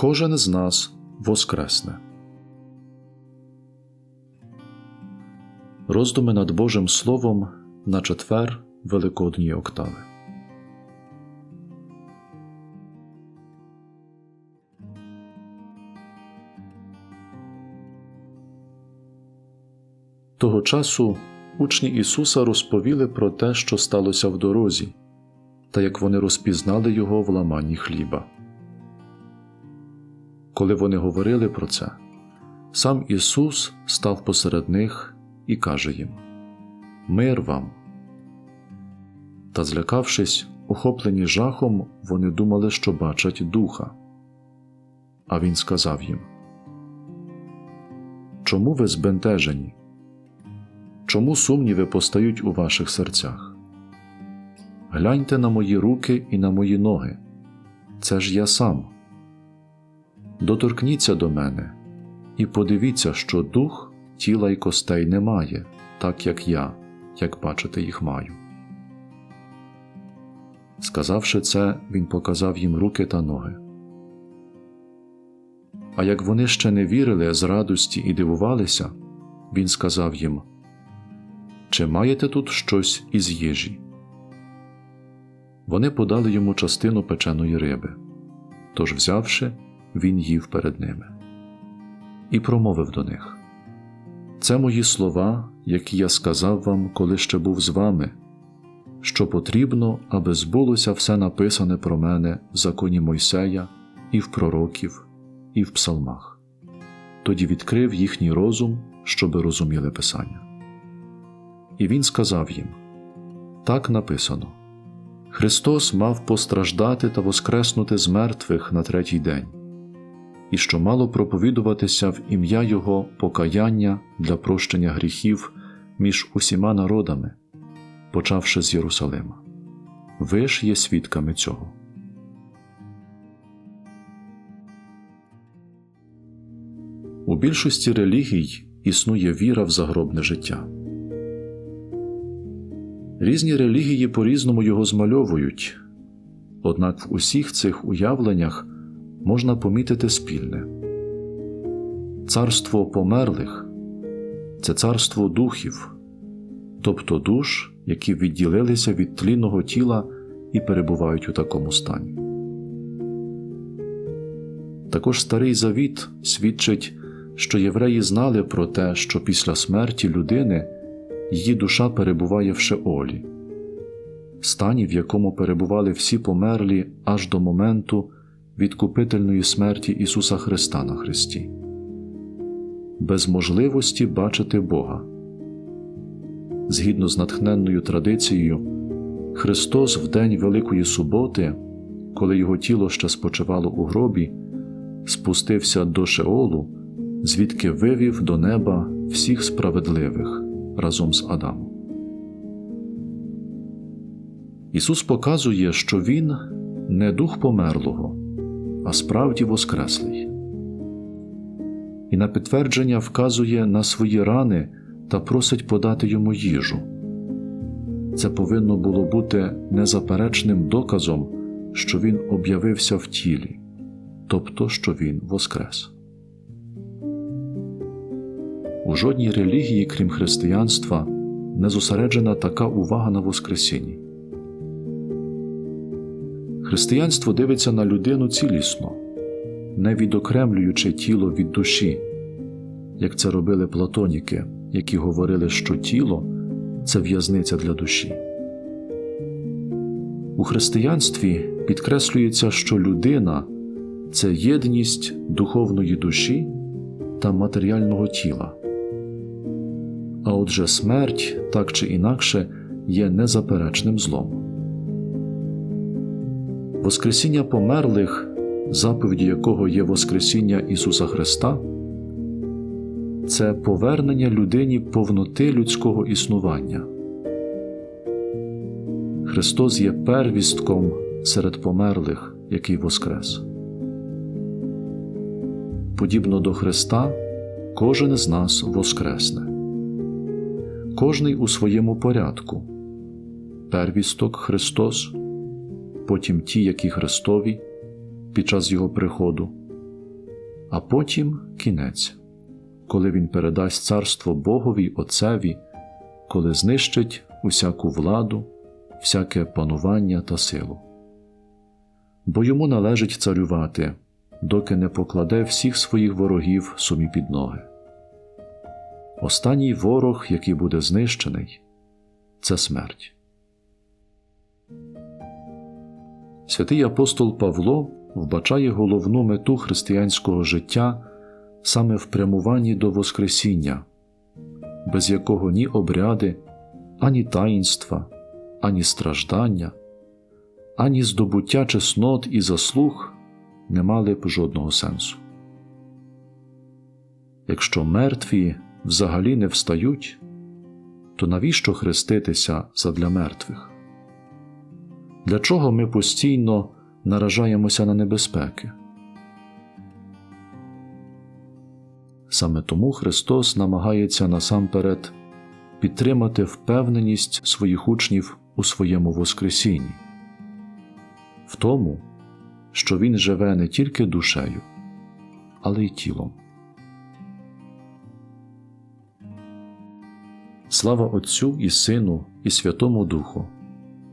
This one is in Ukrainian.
кожен з нас воскресне. Роздуми над Божим Словом на четвер Великодньої октави. Того часу учні Ісуса розповіли про те, що сталося в дорозі, та як вони розпізнали Його в ламанні хліба. Коли вони говорили про це, сам Ісус став посеред них і каже їм: Мир вам. Та, злякавшись, охоплені жахом, вони думали, що бачать духа. А він сказав їм: Чому ви збентежені? Чому сумніви постають у ваших серцях? Гляньте на мої руки і на мої ноги. Це ж я сам. Доторкніться до мене і подивіться, що дух тіла й костей немає, так як я, як бачите, їх маю. Сказавши це, він показав їм руки та ноги. А як вони ще не вірили з радості і дивувалися, він сказав їм Чи маєте тут щось із їжі? Вони подали йому частину печеної риби, тож, взявши, він їв перед ними і промовив до них Це мої слова, які я сказав вам, коли ще був з вами, що потрібно, аби збулося все написане про мене в законі Мойсея, і в пророків, і в псалмах. Тоді відкрив їхній розум, щоби розуміли Писання. І він сказав їм так написано Христос мав постраждати та воскреснути з мертвих на третій день, і що мало проповідуватися в ім'я Його покаяння для прощення гріхів між усіма народами, почавши з Єрусалима. Ви ж є свідками цього. У більшості релігій існує віра в загробне життя. Різні релігії по різному його змальовують, однак в усіх цих уявленнях можна помітити спільне царство померлих це царство духів, тобто душ, які відділилися від тлінного тіла і перебувають у такому стані. Також Старий Завіт свідчить, що євреї знали про те, що після смерті людини її душа перебуває в Шеолі, стані, в якому перебували всі померлі аж до моменту відкупительної смерті Ісуса Христа на Христі, без можливості бачити Бога. Згідно з натхненною традицією, Христос в день Великої суботи, коли Його тіло ще спочивало у гробі, спустився до Шеолу, звідки вивів до неба всіх справедливих разом з Адамом. Ісус показує, що Він не дух померлого, а справді Воскреслий. І на підтвердження вказує на свої рани та просить подати йому їжу. Це повинно було бути незаперечним доказом, що Він об'явився в тілі, тобто що Він воскрес. У жодній релігії, крім християнства, не зосереджена така увага на Воскресінні. Християнство дивиться на людину цілісно, не відокремлюючи тіло від душі, як це робили платоніки, які говорили, що тіло це в'язниця для душі. У християнстві підкреслюється, що людина це єдність духовної душі та матеріального тіла. А отже, смерть так чи інакше є незаперечним злом. Воскресіння померлих, заповіді якого є Воскресіння Ісуса Христа, це повернення людині повноти людського існування. Христос є первістком серед померлих, який воскрес. Подібно до Христа, кожен з нас воскресне, кожний у своєму порядку, первісток Христос, потім ті, які Христові під час Його приходу, а потім кінець, коли він передасть царство Богові Отцеві, коли знищить усяку владу, всяке панування та силу. Бо йому належить царювати, доки не покладе всіх своїх ворогів собі під ноги. Останній ворог, який буде знищений, це смерть. Святий апостол Павло вбачає головну мету християнського життя саме в прямуванні до Воскресіння, без якого ні обряди, ані таїнства, ані страждання, ані здобуття чеснот і заслуг не мали б жодного сенсу. Якщо мертві взагалі не встають, то навіщо хреститися задля мертвих? Для чого ми постійно наражаємося на небезпеки? Саме тому Христос намагається насамперед підтримати впевненість своїх учнів у своєму Воскресінні, в тому, що Він живе не тільки душею, але й тілом. Слава Отцю і Сину, і Святому Духу,